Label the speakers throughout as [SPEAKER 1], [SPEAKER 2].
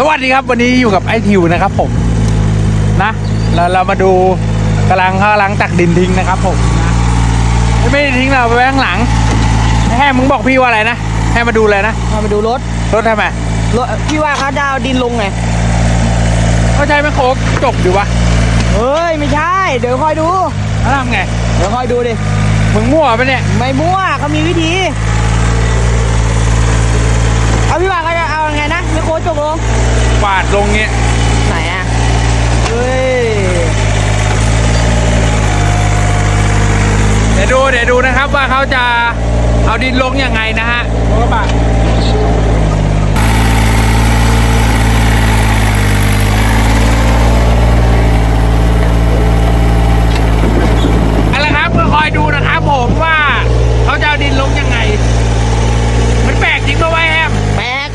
[SPEAKER 1] สวัสดีครับวันนี้อยู่กับไอทิวนะครับผมนะเราเรามาดูกำลังเขากำลังตักดินทิ้งนะครับผมนะไม่ได้ทิ้งเราไปไว้ข้างหลังแห่มึงบอกพี่ว่าอะไรนะให้มาดูเลยนะ
[SPEAKER 2] มามาดูรถ
[SPEAKER 1] รถทำไม
[SPEAKER 2] รถพี่ว่าเขาจะเอาดินลงไง
[SPEAKER 1] เขาใช้ไม่โคกจบอยู่วะ
[SPEAKER 2] เฮ้ยไม่ใช่ เดี๋ยวคอยดู
[SPEAKER 1] แล้วทำไง
[SPEAKER 2] เดี๋ยวคอยดูดิ
[SPEAKER 1] มึงมั่วไปะเนี่ย
[SPEAKER 2] ไม่มั่วเขามีวิธีเอาพี่ว่าเขาจะเอาไงนะไม่โค้ชจบลง
[SPEAKER 1] ปาดลงเงี้ย
[SPEAKER 2] ไหนอะเฮ้ย
[SPEAKER 1] เดี๋ยวดูเดี๋ยวดูนะครับว่าเขาจะเอาดินลงยังไงนะฮะรถกระบะเอาละครับก็คอยดูนะครับผมว่าเขาจะเอาดินลงยังไง มันแปลกจริงปะวะแฮม
[SPEAKER 2] แป๊ก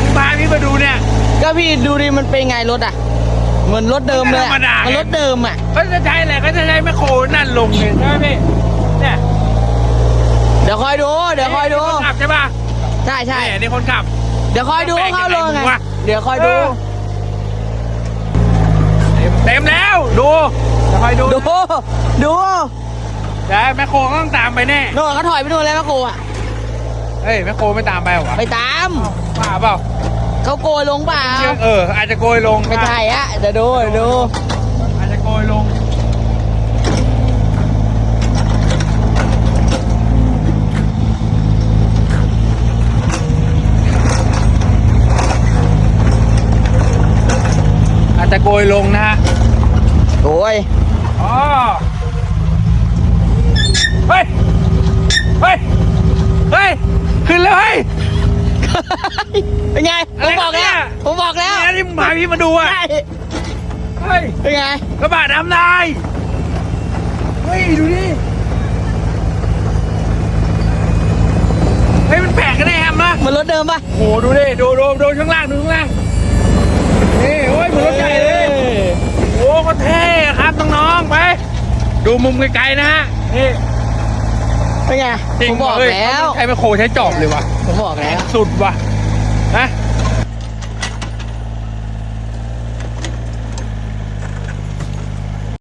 [SPEAKER 1] มึงพาพี่มาดู เนี่ย
[SPEAKER 2] ก็พี่ดูดิมันเป็นไงรถอะ เหมือนรถเดิมเลย
[SPEAKER 1] ธรรมดา
[SPEAKER 2] อะมันรถเดิมอะ
[SPEAKER 1] เขาจะใช้อะไรเขาจะใช้แมคโครนั่นลงเนี่ยใช่ไหมพี่เนี่ย
[SPEAKER 2] เดี๋ยวคอยดู เดี๋ยวคอยดู
[SPEAKER 1] นี่คนขับใช่ปะ
[SPEAKER 2] ใช่ใช่
[SPEAKER 1] เนี่ยนี่คนขับ
[SPEAKER 2] เดี๋ยวคอยดู
[SPEAKER 1] แปลก
[SPEAKER 2] เขาลง
[SPEAKER 1] ยังไง
[SPEAKER 2] ไง
[SPEAKER 1] วะ
[SPEAKER 2] เดี๋ยวคอยดู
[SPEAKER 1] เออเต็มแล้วดูจะคอยดู
[SPEAKER 2] ดู ดู
[SPEAKER 1] เดี๋ยวแมคโครก็ต้องตามไปแน่
[SPEAKER 2] โน่นเขาถอยไปนู่นแล้วแม่ครูอะ
[SPEAKER 1] เฮ้ยแมคโครไม่ตามไปเหรอวะ
[SPEAKER 2] ไปตาม
[SPEAKER 1] บ้าเปล่า
[SPEAKER 2] เขาโกยลงเปล่า
[SPEAKER 1] เชื่อเออ อาจจะโกยลง
[SPEAKER 2] ไม่ใช่อะเดี๋ยวดูเดี๋ยวดู
[SPEAKER 1] อาจจะโกยลงอาจจะโกยลงนะฮะ
[SPEAKER 2] โอ้ย
[SPEAKER 1] อ๋อเฮ้ยเฮ้ยเฮ้ยขึ้นแล้วเฮ้ย
[SPEAKER 2] เป็นไงผ
[SPEAKER 1] อะไร
[SPEAKER 2] มบอก
[SPEAKER 1] เนี่
[SPEAKER 2] แล้ว
[SPEAKER 1] ย
[SPEAKER 2] ผมบอกแล้ว
[SPEAKER 1] นี่ที่มึงพาพี่มาดูอะ
[SPEAKER 2] ใช่
[SPEAKER 1] เฮ้ย
[SPEAKER 2] เป็นไง
[SPEAKER 1] กระบะน้ำลาย เฮ้ย ดูดิ เฮ้ย มันแปลกกันแน่แฮมนะ
[SPEAKER 2] มันรถเดิมปะ
[SPEAKER 1] โหดูดิ ดูดูดูข้างล่าง ดูข้างล่าง นี่ โอ้ยเหมือนรถใหญ่เลย โอ้ก็เท่ครับน้องๆไป ดูมุมไกลๆนะฮะ นี่
[SPEAKER 2] เป็นไง
[SPEAKER 1] จริง
[SPEAKER 2] ผมบอก
[SPEAKER 1] เฮ้ย
[SPEAKER 2] แล้ว
[SPEAKER 1] ใช้ไมโครใช้จอบเลยวะ
[SPEAKER 2] ผมบอกแล้ว
[SPEAKER 1] สุดว่ะ นะ